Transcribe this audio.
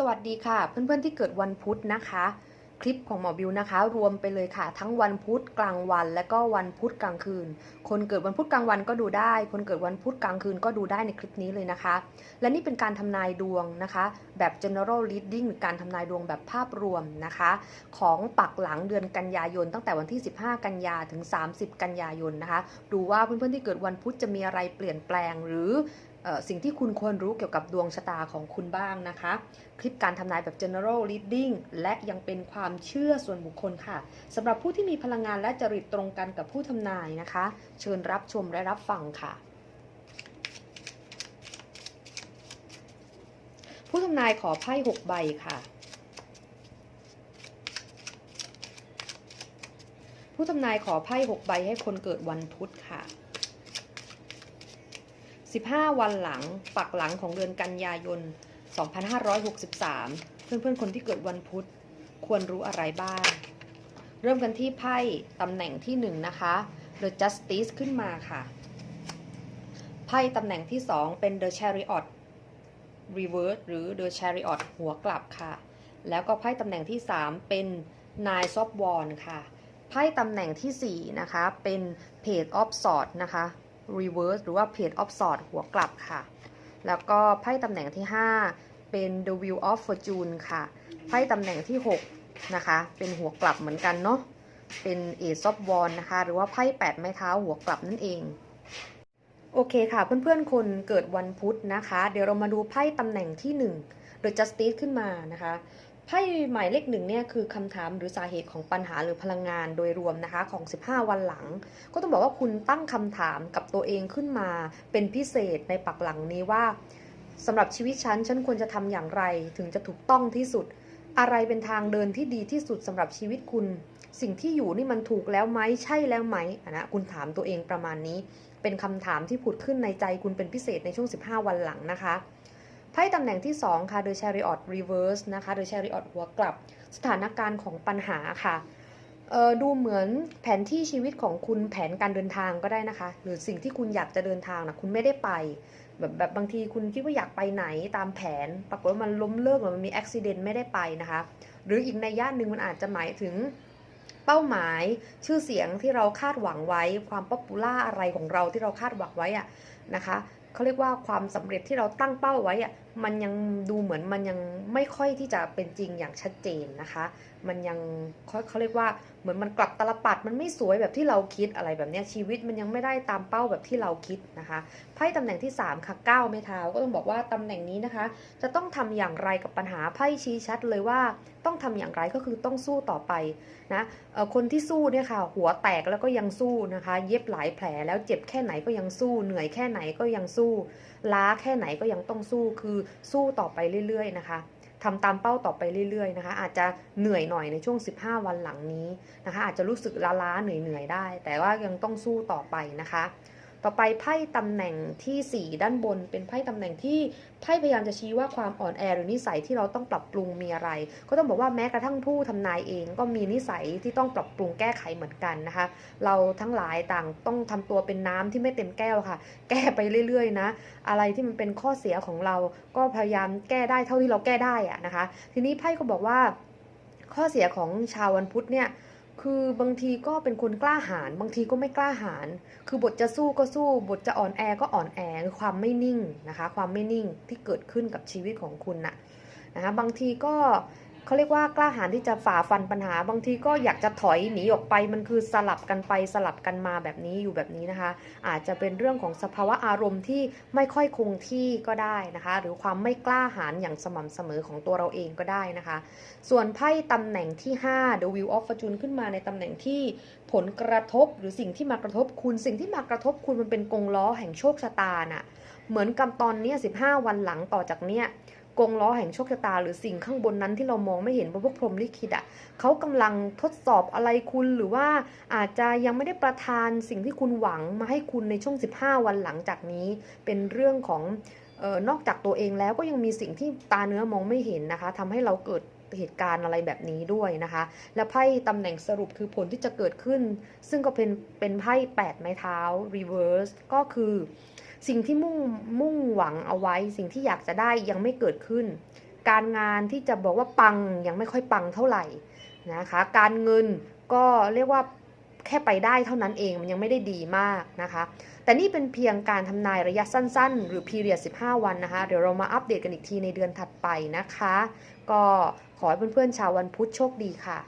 สวัสดีค่ะ เพื่อนๆที่เกิดวันพุธนะคะ คลิปของหมอบิวนะคะ รวมไปเลยค่ะ ทั้งวันพุธกลางวัน และก็วันพุธกลางคืน คนเกิดวันพุธกลางวันก็ดูได้ คนเกิดวันพุธกลางคืนก็ดูได้ในคลิปนี้เลยนะคะ และนี่เป็นการทำนายดวงนะคะ แบบ general reading หรือการทำนายดวงแบบภาพรวมนะคะ ของปักหลังเดือนกันยายน ตั้งแต่วันที่ 15 กันยาถึง 30 กันยายนนะคะ ดูว่าเพื่อนๆที่เกิดวันพุธจะมีอะไรเปลี่ยนแปลงหรือ สิ่งที่คุณควรรู้เกี่ยวกับดวงชะตาของคุณบ้างนะคะ คลิปการทำนายแบบ general reading และยังเป็นความเชื่อส่วนบุคคลค่ะสำหรับผู้ที่มีพลังงานและจริตตรงกันกับผู้ทำนายนะคะ เชิญรับชมและรับฟังค่ะ ผู้ทำนายขอไพ่หกใบค่ะ ผู้ทำนายขอไพ่หกใบให้คนเกิดวันพุธค่ะ 15 วันหลังปักหลังของเดือนกันยายน 2563 เพื่อนๆคนที่เกิดวันพุธควรรู้อะไรบ้าง เริ่มกันที่ไพ่ตำแหน่งที่ 1 นะคะ The Justice ขึ้นมาค่ะ ไพ่ตำแหน่งที่ 2 เป็น The Chariot Reverse หรือ The Chariot หัวกลับค่ะ แล้วก็ไพ่ตำแหน่งที่ 3 เป็น Nine of Wands ค่ะ ไพ่ตำแหน่งทีสี่4 นะคะ เป็น Page of Swords นะคะ Reverse หรือว่า Page of Swords หัวกลับค่ะ แล้วก็ไพ่ตำแหน่งที่ 5 เป็น The Wheel of Fortune ค่ะ ไพ่ตำแหน่งที่ 6 นะคะ เป็นหัวกลับเหมือนกันเนาะ เป็น Ace of Wands นะคะ หรือว่าไพ่8ไม้เท้าหัวกลับนั่นเอง โอเคค่ะ เพื่อนๆ คนเกิดวันพุธนะคะ เดี๋ยวเรามาดูไพ่ตำแหน่งที่ 1 The Justice ขึ้นมานะคะ ไพ่หมายเลขหนึ่งเนี่ยคือคำถามหรือสาเหตุของปัญหาหรือพลังงานโดยรวมนะคะของ 15 วันหลัง ก็ต้องบอกว่าคุณตั้งคำถามกับตัวเองขึ้นมาเป็นพิเศษในปักหลังนี้ว่าสำหรับชีวิตฉันฉันควรจะทำอย่างไรถึงจะถูกต้องที่สุด อะไรเป็นทางเดินที่ดีที่สุดสำหรับชีวิตคุณ สิ่งที่อยู่นี่มันถูกแล้วไหมใช่แล้วไหมอะนะคุณถามตัวเองประมาณนี้ เป็นคำถามที่ผุดขึ้นในใจคุณเป็นพิเศษในช่วง 15 วันหลังนะคะ พ่ตำแหน่งที่ 2 ค่ะ The Chariot Reverse นะคะ The Chariot หัวกลับสถานการณ์ของปัญหาค่ะดูเหมือนแผนที่ชีวิตของคุณแผนการเดินทางก็ได้นะคะ หรือสิ่งที่คุณอยากจะเดินทางนะคุณไม่ได้ไปแบบแบบบางทีคุณคิดว่าอยากไปไหนตามแผน ปรากฏว่ามันล้มเลิกหรือมันมีอุบิเหตุไม่ได้ไปนะคะ หรืออีกในย่านหนึ่งมันอาจจะหมายถึงเป้าหมายชื่อเสียงที่เราคาดหวังไว้ ความป๊อปปูล่าอะไรของเราที่เราคาดหวังไว้อะนะคะเขาเรียกว่าความสำเร็จที่เราตั้งเป้าไว้อะ มันยังดูเหมือนมันยังไม่ค่อยที่จะเป็นจริงอย่างชัดเจนนะคะ มันยังเขาเขาเรียกว่าเหมือนมันกลับตลปัดมันไม่สวยแบบที่เราคิดอะไรแบบเนี้ยชีวิตมันยังไม่ได้ตามเป้าแบบที่เราคิดนะคะไพ่ตำแหน่งที่ 3 ค่ะ9ไม้เท้าก็ต้องบอกว่าตำแหน่งนี้นะคะ จะต้องทำอย่างไรกับปัญหาไพ่ชี้ชัดเลยว่าต้องทำอย่างไรก็คือต้องสู้ต่อไปนะคนที่สู้เนี่ยค่ะ หัวแตกแล้วก็ยังสู้นะคะ เย็บหลายแผลแล้วเจ็บแค่ไหนก็ยังสู้ เหนื่อยแค่ไหนก็ยังสู้ ล้าแค่ไหนก็ยังต้องสู้คือสู้ต่อไปเรื่อยๆนะคะทำตามเป้าต่อไปเรื่อยๆนะคะ อาจจะเหนื่อยหน่อยในช่วง 15 วันหลังนี้นะคะ อาจจะรู้สึกล้าๆเหนื่อยๆได้ แต่ว่ายังต้องสู้ต่อไปนะคะ ต่อไปไพ่ตำแหน่งทีสี่ 4 ด้านบน เป็นไพ่ตำแหน่งที่ไพ่พยายามจะชี้ว่าความอ่อนแอหรือนิสัยที่เราต้องปรับปรุงมีอะไร ก็ต้องบอกว่าแม้กระทั่งผู้ทำนายเอง ก็มีนิสัยที่ต้องปรับปรุงแก้ไขเหมือนกันนะคะ เราทั้งหลายต่างต้องทำตัวเป็นน้ำที่ไม่เต็มแก้วค่ะ แก้ไปเรื่อยๆนะ อะไรที่มันเป็นข้อเสียของเราก็พยายามแก้ได้เท่าที่เราแก้ได้อะนะคะ ทีนี้ไพ่ก็บอกว่าข้อเสียของชาววันพุธเนี่ย คือบางทีก็เป็นคนกล้าหาญบางทีก็ไม่กล้าหาญคือบทจะสู้ก็สู้ บทจะอ่อนแอก็อ่อนแอคือความไม่นิ่งนะคะ ความไม่นิ่งที่เกิดขึ้นกับชีวิตของคุณน่ะนะคะบางทีก็ เขาเรียกว่ากล้าหาญที่จะฝ่าฟันปัญหา บางทีก็อยากจะถอยหนีออกไป มันคือสลับกันไปสลับกันมาแบบนี้อยู่แบบนี้นะคะ อาจจะเป็นเรื่องของสภาวะอารมณ์ที่ไม่ค่อยคงที่ก็ได้นะคะ หรือความไม่กล้าหาญอย่างสม่ำเสมอของตัวเราเองก็ได้นะคะ ส่วนไพ่ตำแหน่งที่ 5 The Wheel of Fortune ขึ้นมาในตำแหน่งที่ผลกระทบหรือสิ่งที่มากระทบคุณสิ่งที่มากระทบคุณมันเป็นกงล้อแห่งโชคชะตาน่ะเหมือนกับตอนนี้15 วันหลังต่อจากเนี้ย กงล้อแห่งโชคชะตา หรือสิ่งข้างบนนั้นที่เรามองไม่เห็นเพราะพวกพรหมลิขิตอะเขากำลังทดสอบอะไรคุณหรือว่าอาจจะยังไม่ได้ประทานสิ่งที่คุณหวังมาให้คุณในช่วง 15 วันหลังจากนี้ เป็นเรื่องของออนอกจากตัวเองแล้วก็ยังมีสิ่งที่ตาเนื้อมองไม่เห็นนะคะทำให้เราเกิด เหตุการณ์อะไรแบบนี้ด้วยนะคะ และไพ่ตำแหน่งสรุปคือผลที่จะเกิดขึ้น ซึ่งก็เป็นเป็นไพ่8ไม้เท้า reverse ก็คือสิ่งที่มุ่งมุ่งหวังเอาไว้ สิ่งที่อยากจะได้ยังไม่เกิดขึ้น การงานที่จะบอกว่าปังยังไม่ค่อยปังเท่าไหร่นะคะ การเงินก็เรียกว่าแค่ไปได้เท่านั้นเองมันยังไม่ได้ดีมากนะคะ แต่นี่เป็นเพียงการทำนายระยะสั้น ๆ หรือ period 15 วันนะคะ เดี๋ยวเรามาอัปเดตกันอีกทีในเดือนถัดไปนะคะ ก็ ขอให้เพื่อนๆชาววันพุธโชคดีค่ะ